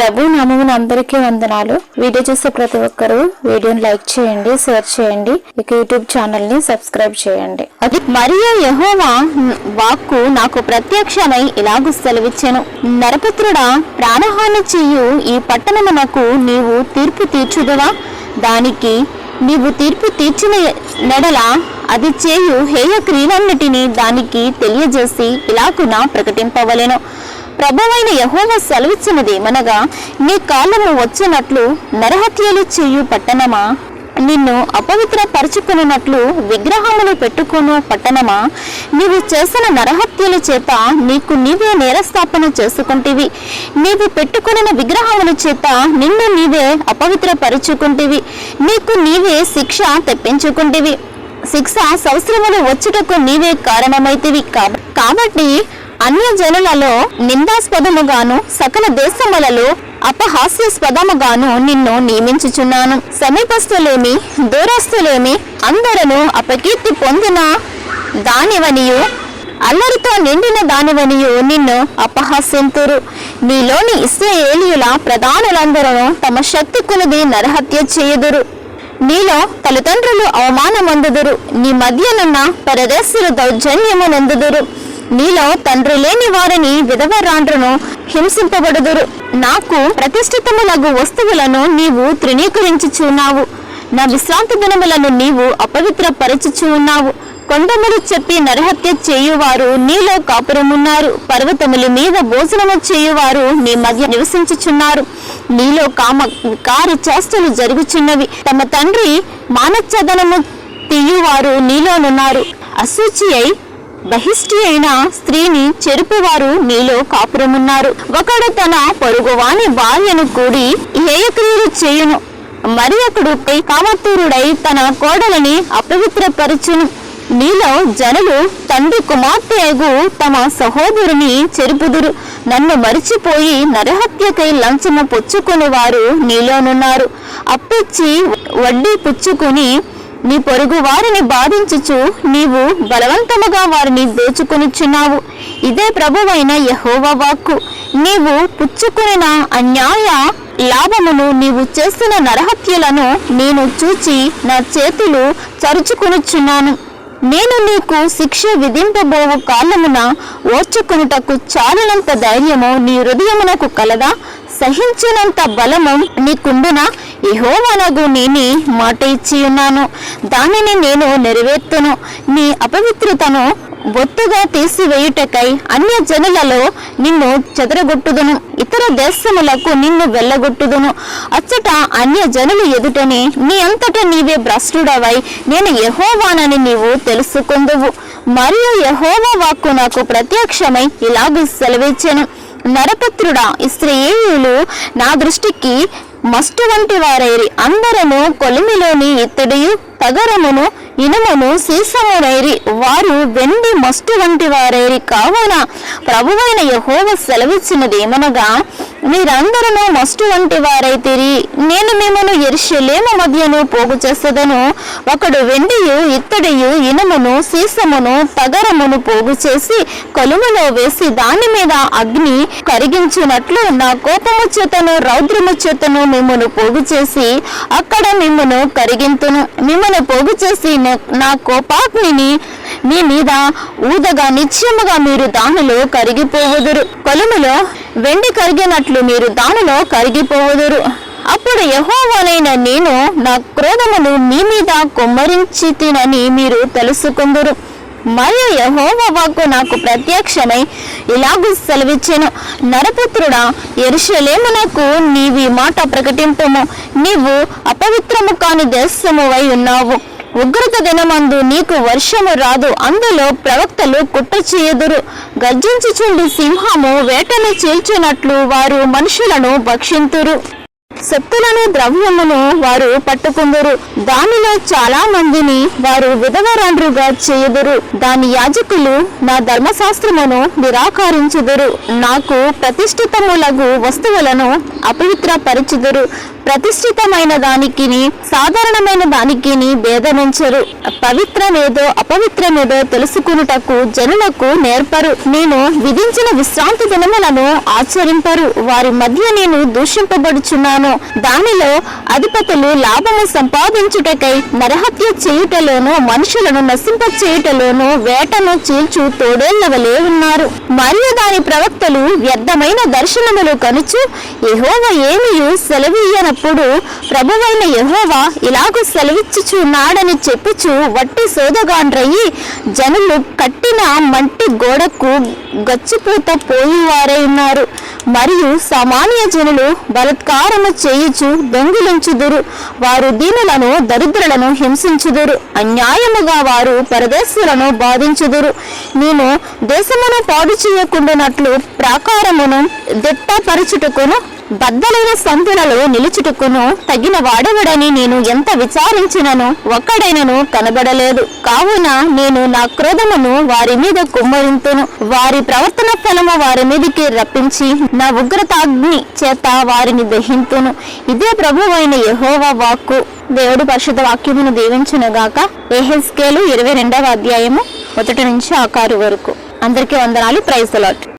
ప్రభు నామమున అందరికీ వందనాలు. వీడియో చూసే ప్రతి ఒక్కరూ వీడియోని లైక్ చేయండి షేర్ చేయండి ఇక యూట్యూబ్ ఛానల్ని సబ్స్క్రైబ్ చేయండి. అది మరియు యహోవా వాక్కు నాకు ప్రత్యక్షమై ఇలాగు సెలవిచ్చాను. నరపుత్రుడా ప్రాణహాని చెయ్యు ఈ పట్టణమునకు నీవు తీర్పు తీర్చుదవా? దానికి నీవు తీర్పు తీర్చిన నెడల అది చేయు హేయ క్రియలన్నిటినీ దానికి తెలియజేసి ఇలాగున ప్రకటింపవలెను. ప్రభువైన యహోవ సెలవిచ్చినది మనగా నీ కాలము వచ్చినట్లు నరహత్యలు చేయు పట్టణమా? నిన్ను అపవిత్రపరుచుకున్నట్లు విగ్రహములు పెట్టుకును పట్టణమా? నీవు చేసిన నరహత్యల చేత నీకు నీవే నేరస్థాపన చేసుకుంటివి. నీవు పెట్టుకున్న విగ్రహముల చేత నిన్ను నీవే అపవిత్రపరుచుకుంటేవి. నీకు నీవే శిక్ష తెప్పించుకుంటివి. శిక్ష సంవత్సరములు వచ్చుటకు నీవే కారణమైతివి. కాబట్టి అన్య జనులలో నిందాస్పదముగాను సకల దేశములలో అపహాస్యాస్పదముగాను నిన్ను నియమించుచున్నాను. సమీపస్తులేమి దూరస్తులేమి అందరూ అపకీర్తి పొందిన దానివనియు అల్లరితో నిండిన దానివనియు నిన్ను అపహాస్యంతురు. నీలోని ఇస్రాయేలీయుల ప్రధానులందరూ తమ శక్తి కొలది నరహత్య చేయుదురు. నీలో తల్లిదండ్రులు అవమానమందుదురు. నీ మధ్యనున్న పరదేశులు దౌర్జన్యమునందుదురు. నీలో తండ్రి లేని వారిని విధవరాండ్రును హింసింపబడుదురు. నాకు ప్రతిష్ఠితములగు వస్తువులను నీవు తృణీకరించుచున్నావు. నా విశ్రాంతి దినములను నీవు అపవిత్రపరచుచు ఉన్నావు. కొండములు చెప్పి నరహత్య చేయువారు నీలో కాపురమున్నారు. పర్వతముల మీద భోజనము చేయువారు నీ మధ్య నివసించుచున్నారు. నీలో కామ కారు చేష్టలు జరుగుచున్నవి. తమ తండ్రి మానచ్చదనము తీయువారు నీలోనున్నారు. అసూచి అయి బహిష్టి అయిన స్త్రీని చెరుపువారు నీలో కాపురమున్నారు. ఒకడు తన పొరుగువాని భార్యను కూడి హేయక్రియలు చేయును. మరి ఒకడు కామతూరుడై తన కోడలని అపవిత్రపరచును. నీలో జనులు తండ్రి కుమార్తెగు తమ సహోదరుని చెరుపుదురు. నన్ను మరిచిపోయి నరహత్యకై లంచము పుచ్చుకుని వారు నీలోనున్నారు. అప్పిచ్చి వడ్డీ పుచ్చుకుని నీ పొరుగు వారిని బాధించుచు నీవు బలవంతముగా వారిని దోచుకొనిచున్నావు. ఇదే ప్రభువైన యహోవ వాక్కు. నీవు పుచ్చుకున్న అన్యాయ లాభమును నీవు చేసిన నరహత్యలను నేను చూచి నా చేతులు చరుచుకొనుచున్నాను. నేను నీకు శిక్ష విధింపబోవు కాలమున ఓర్చుకునుటకు చాలినంత ధైర్యము నీ హృదయమునకు కలదా? సహించినంత బలము నీకుండునా? యెహోవానగు నేని మాట ఇచ్చి ఉన్నాను. దానిని నేను నెరవేర్తును. నీ అపవిత్రతను బొత్తుగా తీసివేయుటకై అన్య జనులలో నిన్ను చెదరగొట్టుదును. ఇతర దేశములకు నిన్ను వెళ్ళగొట్టుదును. అచ్చట అన్య జనులు ఎదుటనే నీ అంతట నీవే భ్రష్టుడవై నేను యహోవానని నీవు తెలుసుకుందువు. మరియు యహోవా వాక్కు నాకు ప్రత్యక్షమై ఇలాగ సెలవిచ్చాను. నరపుత్రుడా స్త్రీయులు నా దృష్టికి మస్టు వంటి వారైరి. అందరము కొలిమిలోని ఇత్తడియు తగరమును ఇనుమును సీసమునైరి. వారు వెండి మస్టు వంటి వారైరి. కావున ప్రభువైన యహోవ సెలవిచ్చినదేమనగా మీరందరూ మస్టు వంటి వారైతిరి. నేను మిమ్మను ఎరుషలేము మధ్యను పోగు చేసేదను ఒకడు వెండియు ఇత్తడియు ఇనుమును సీసమును తగరమును పోగు చేసి కలుములో వేసి దాని మీద అగ్ని కరిగించినట్లు నా కోపము చేతను రౌద్రము చేతను మిమ్మను పోగు చేసి అక్కడ మిమ్మను కరిగింతును. మిమ్మను పోగు చేసి నా కోపాగ్నిని మీ మీద ఊదగా నిశ్చయముగా మీరు దానిలో కరిగిపోవుదురు. కొలుములో వెండి కరిగినట్లు మీరు దానిలో కరిగిపోవుదురు. అప్పుడు యహోవనైన నేను నా క్రోధమును మీ మీద కొమ్మరించి తినని మీరు తెలుసుకుందురు. మరియు యహోవ వాక్కు నాకు ప్రత్యక్షమై ఇలాగూ సెలవిచ్చాను. నరపుత్రుడా ఎరుషలేమునకు నీవి మాట ప్రకటింపము. నీవు అపవిత్రము కాని దేశమువై ఉన్నావు. ఉగ్రత దినమందు నీకు వర్షము రాదు. అందులో ప్రవక్తలు కుట్ర చేయదురు. గర్జించుచుండి సింహము వేటను చీల్చినట్లు వారు మనుషులను భక్షింతురు. శక్తులను ద్రవ్యమును వారు పట్టుకుందరు. దానిలో చాలా మందిని వారు విధవరాండ్రుగా చేయుదురు. దాని యాజకులు నా ధర్మశాస్త్రమును నిరాకరించుదురు. నాకు ప్రతిష్ఠితములగు వస్తువులను అపవిత్రపరచుదురు. ప్రతిష్ఠితమైన దానికిని సాధారణమైన దానికిని భేదమించరు. పవిత్రమేదో అపవిత్రమేదో తెలుసుకునుటకు జనులకు నేర్పరు. నేను విధించిన విశ్రాంతి దినములను ఆచరింపరు. వారి మధ్య నేను దూషింపబడుచున్నాను. దానిలో అధిపతులు లాభము సంపాదించుటకై నరహత్య చేయుటలోను మనుషులను నశింప చేయుటలోను వేటను చీల్చు తోడేళ్ళ వలె ఉన్నారు. మరియు దాని ప్రవక్తలు వ్యర్థమైన దర్శనములు కనుచు యహోవ ఏమియు సెలవీయనప్పుడు ప్రభువైన యహోవ ఇలాగూ సెలవిచ్చుచున్నాడని చెప్పుచు వట్టి సోదగాండ్రయ్యి జనులు కట్టిన మంటి గోడకు గచ్చిపూత పోయివారై ఉన్నారు. మరియు సామాన్య జనులు బలత్కారము చేయుచు దొంగిలించుదురు వారు దీనులను దరిద్రులను హింసించుదురు. అన్యాయముగా వారు పరదేశులను బాధించుదురు. నేను దేశమును పాడు చేయకుండానట్లు ప్రాకారమును దిట్టపరచుటకును బద్దలైన సంతులలో నిలుచుటకును తగిన వాడవడని నేను ఎంత విచారించినను ఒక్కడైనను కనబడలేదు. కావున నేను నా క్రోధమును వారి మీద కుమ్మరింతును. వారి ప్రవర్తన ఫలము వారి మీదకి రప్పించి నా ఉగ్రతాగ్ని చేత వారిని దహింతును. ఇదే ప్రభువైన యెహోవా వాక్కు. దేవుడు పరిశుద్ధ వాక్యమును దీవించునుగాక. ఏహెస్కేలు ఇరవై రెండవ అధ్యాయము మొదటి నుంచి ఆకారు వరకు. అందరికీ వందనాలు. Praise allot